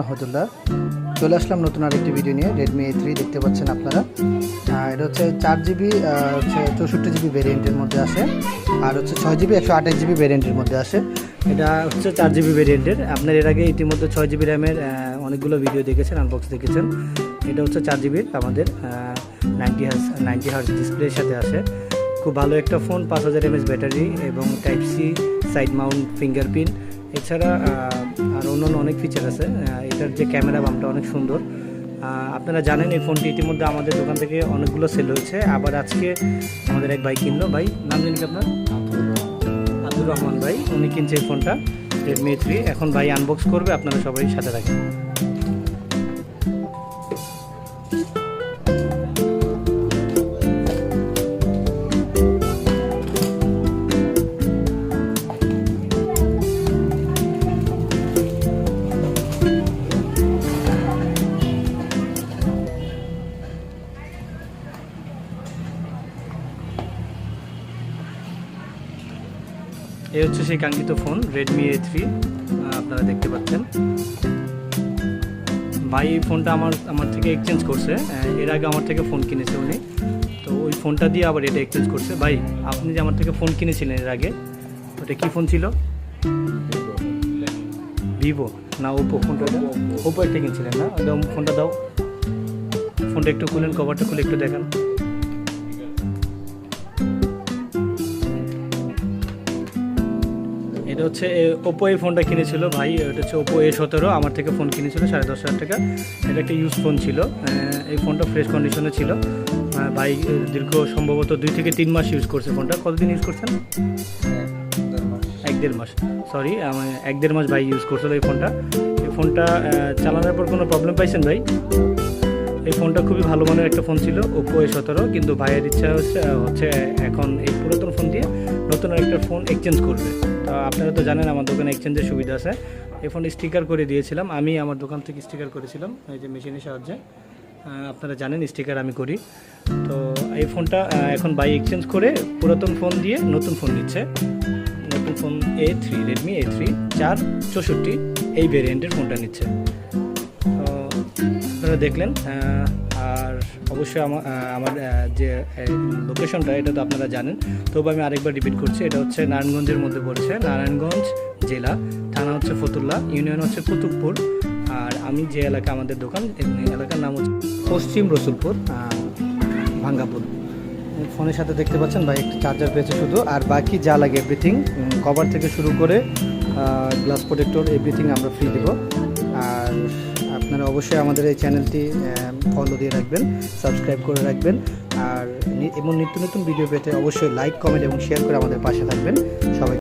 রহমতুল্লাহ। চলে আসলাম নতুন আরেকটি ভিডিও নিয়ে রেডমি এ থ্রি দেখতে পাচ্ছেন আপনারা। এটা হচ্ছে চার জিবি হচ্ছে চৌষট্টি জিবি ভেরিয়েন্টের মধ্যে আসে, আর হচ্ছে ছয় জিবি একশো আঠাশ জিবি ভেরিয়েন্টের মধ্যে আসে। এটা হচ্ছে চার জিবি ভেরিয়েন্টের আপনার এর আগে ইতিমধ্যে ছয় জিবি র্যামের অনেকগুলো ভিডিও দেখেছেন আনবক্স দেখেছেন। এটা হচ্ছে চার জিবির আমাদের নাইনটি হার্স নাইনটি হার্স ডিসপ্লের সাথে আসে। খুব ভালো একটা ফোন পাঁচ হাজার এমএস ব্যাটারি এবং type C side mount fingerprint এছাড়া আর অন্যান্য অনেক ফিচার আছে। এটার যে ক্যামেরা বামটা অনেক সুন্দর। আপনারা জানেন এই ফোনটি ইতিমধ্যে আমাদের দোকান থেকে অনেকগুলো সেল হয়েছে। আবার আজকে আমাদের এক ভাই কিনলো। ভাই, নাম জানি আপনার? আব্দুর রহমান ভাই। উনি কিনছে এই ফোনটা রেডমি থ্রি এখন ভাই আনবক্স করবে, আপনারা সবাই সাথে রাখেন এই হচ্ছে সেই কাঙ্ক্ষিত ফোন রেডমি এ থ্রি আপনারা দেখতে পাচ্ছেন। ভাই, এই ফোনটা আমার আমার থেকে এক্সচেঞ্জ করছে এর আগে আমার থেকে ফোন কিনেছে উনি। তো ওই ফোনটা দিয়ে আবার এটা এক্সচেঞ্জ করছে। ভাই, আপনি যে আমার থেকে ফোন কিনেছিলেন এর আগে, ওটা কী ফোন ছিল? ভিভো না ওপো ফোনটা ওপো একটা কিনছিলেন না? ফোনটা দাও। ফোনটা একটু খুলেন কভারটা খুলে একটু দেখান। এটা হচ্ছে ওপো এই ফোনটা কিনেছিল ভাই, এটা হচ্ছে ওপো এ সতেরো, আমার থেকে ফোন কিনেছিল সাড়ে দশ হাজার টাকা। এটা একটা ইউজ ফোন ছিল এই ফোনটা ফ্রেশ কন্ডিশনে ছিল। ভাই দীর্ঘ সম্ভবত দুই থেকে তিন মাস ইউজ করছে ফোনটা কতদিন ইউজ করছেন? এক দেড় মাস। সরি আমার এক দেড় মাস ভাই ইউজ করছিল এই ফোনটা এই ফোনটা চালানোর পর কোনো প্রবলেম পাইছেন ভাই? এই ফোনটা খুবই ভালো মানের একটা ফোন ছিল ওপো এ সতেরো, কিন্তু ভাইয়ের ইচ্ছা হচ্ছে হচ্ছে এখন এই পুরাতন ফোন দিয়ে নতুন একটা ফোন এক্সচেঞ্জ করবে। তো আপনারা তো জানেন আমার দোকানে এক্সচেঞ্জের সুবিধা আছে। এই ফোন স্টিকার করে দিয়েছিলাম। আমি আমার দোকান থেকে স্টিকার করেছিলাম, এই যে মেশিনের সাহায্যে। আপনারা জানেন স্টিকার আমি করি। তো এই ফোনটা এখন বাই এক্সচেঞ্জ করে পুরাতন ফোন দিয়ে নতুন ফোন নিচ্ছে। নতুন phone A three Redmi A three চার চৌষট্টি, এই ভেরিয়েন্টের ফোনটা নিচ্ছে। তো আপনারা দেখলেন আর অবশ্যই আমার আমার যে লোকেশনটা এটা তো আপনারা জানেন। তবু আমি আরেকবার রিপিট করছি, এটা হচ্ছে নারায়ণগঞ্জের মধ্যে পড়ছে, নারায়ণগঞ্জ জেলা, থানা হচ্ছে ফতুল্লা ইউনিয়ন হচ্ছে কুতুবপুর আর আমি যে এলাকা, আমাদের দোকান এলাকার নাম হচ্ছে পশ্চিম রসুলপুর ভাঙ্গাপুর। ফোনের সাথে দেখতে পাচ্ছেন, ভাই, একটা চার্জার পেয়েছে শুধু, আর বাকি যা লাগে এভরিথিং কভার থেকে শুরু করে গ্লাস প্রোটেক্টর এভরিথিং আমরা ফ্রি দেবো। আর আপনারা অবশ্যই আমাদের এই চ্যানেলটি ফলো দিয়ে রাখবেন সাবস্ক্রাইব করে রাখবেন, আর এমন নিত্য নতুন ভিডিও পেতে অবশ্যই লাইক কমেন্ট এবং শেয়ার করে আমাদের পাশে থাকবেন। সবাই